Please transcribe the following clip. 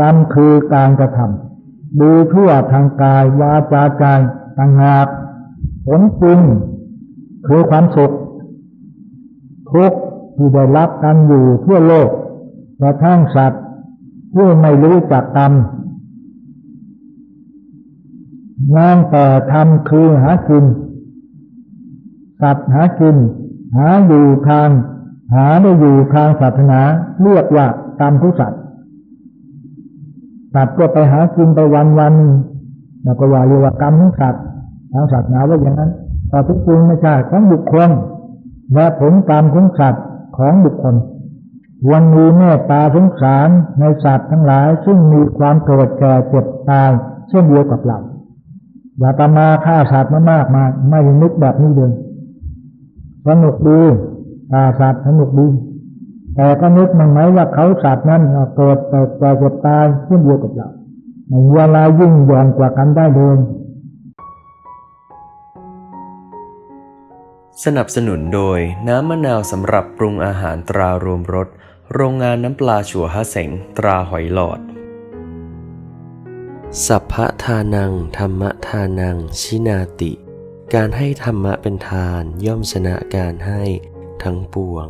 กรรมคือการกระทำดูทั่วทางกายวาจาใจต่างหากผลจริงคือความสุขทุกข์ที่ได้รับกันอยู่ทั่วโลกกระทั่งสัตว์ผู้ไม่รู้จักกรรมงานแต่ทำคือหากิน สัตว์หากิน หาอยู่ทาง หาได้อยู่ทางศาสนาเรียกว่ากรรมทุกสัตว์ สัตว์ก็ไปหากินไปวันวันๆแล้วก็ว่าเรียกว่ากรรมของสัตว์ทางศาสนาว่าอย่างนั้นแต่ที่จริงไม่ใช่ของบุคคล และผลกรรมของสัตว์ของบุคคลวันมีเมตตาสงสารในสัตว์ทั้งหลาย ซึ่งมีความโกรธแก่เจ็บตายเช่นเดียวกับเราอย่าตามมาฆ่าสัตว์มามากมายไม่นึกแบบนี้เลยสนุกดีฆ่าสัตว์สนุกดี แต่ก็นึกมันไหมว่าเขาสัตว์นั้นเกิดแต่แก่เจ็บตายเช่นเดียวกับเราในเวลายิ่งย่อนกว่ากันได้เลยสนับสนุนโดยน้ำมะนาวสำหรับปรุงอาหารตรารวมรสโรงงานน้ำปลาชัวฮะเสงตราหอยหลอด สัพพะทานัง ธรรมทานัง ชินาติ การให้ธรรมะเป็นทานย่อมชนะการให้ทั้งปวง